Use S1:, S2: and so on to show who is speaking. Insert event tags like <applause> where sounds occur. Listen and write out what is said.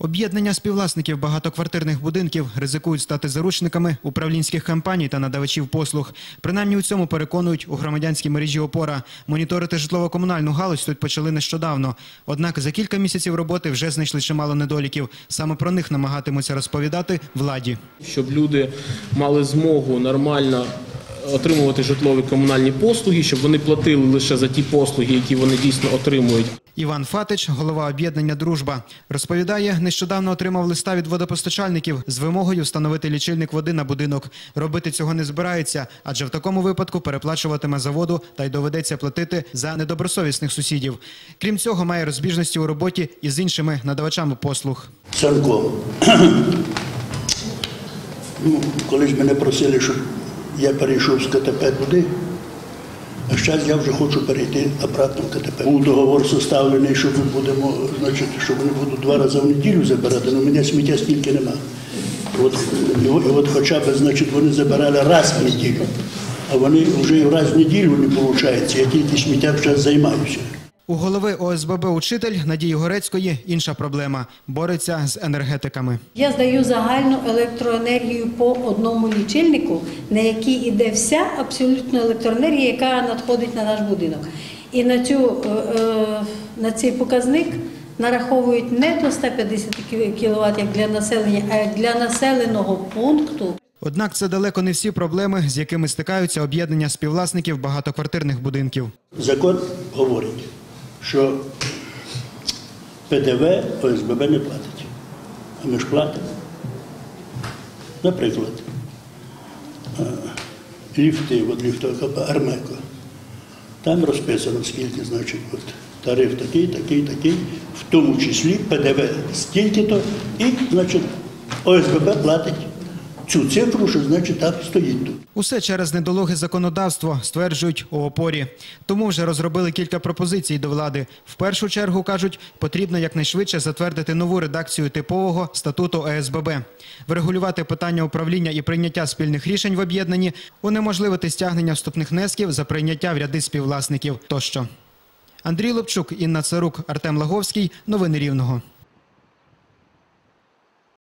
S1: Об'єднання співвласників багатоквартирних будинків ризикують стати заручниками управлінських компаній та надавачів послуг. Принаймні у цьому переконують у громадянській мережі опора. Моніторити житлово-комунальну галузь тут почали нещодавно. Однак за кілька місяців роботи вже знайшли чимало недоліків. Саме про них намагатимуться розповідати владі.
S2: щоб люди мали змогу нормально отримувати житлові комунальні послуги, щоб вони платили лише за ті послуги, які вони дійсно отримують.
S1: Іван Фатич, голова об'єднання Дружба, розповідає, нещодавно отримав листа від водопостачальників з вимогою встановити лічильник води на будинок. Робити цього не збирається, адже в такому випадку переплачуватиме за воду та й доведеться платити за недобросовісних сусідів. Крім цього, має розбіжності у роботі із іншими надавачами послуг.
S3: Цанком. <clears throat> Ну, колись мене просили, щоб я перейшов з КТП туди, а зараз я вже хочу перейти обратно в КТП. Був договор составлений, що ми будемо, значить, що вони будуть два рази в неділю забирати, але мене сміття стільки нема. От, і, от- хоча б, значить, вони забирали раз в неділю, а вони вже і раз в неділю не виходить, я тільки сміттям зараз займаюся.
S1: У голови ОСББ «Учитель» Надії Горецької інша проблема – бореться з енергетиками.
S4: Я здаю загальну електроенергію по одному лічильнику, на який іде вся абсолютно електроенергія, яка надходить на наш будинок. І на, цю, е, е, на цей показник нараховують не до 150 кВт, як для населення, а як для населеного пункту.
S1: Однак це далеко не всі проблеми, з якими стикаються об'єднання співвласників багатоквартирних будинків.
S3: Закон говорить, що ПДВ ОСББ не платить. А ми ж платимо. Наприклад, е, ліфти, от ліфтова Армеко. Там розписано, скільки, значить, от, тариф такий, такий, такий, в тому числі ПДВ стільки-то, і, значить, ОСББ платить цю цифру, що значить так стоїть тут.
S1: Усе через недолуге законодавство, стверджують у опорі. Тому вже розробили кілька пропозицій до влади. В першу чергу, кажуть, потрібно якнайшвидше затвердити нову редакцію типового статуту ОСББ, врегулювати питання управління і прийняття спільних рішень в об'єднанні, унеможливити стягнення вступних внесків за прийняття в ряди співвласників тощо. Андрій Лобчук, Інна Царук, Артем Лаговський. Новини Рівного.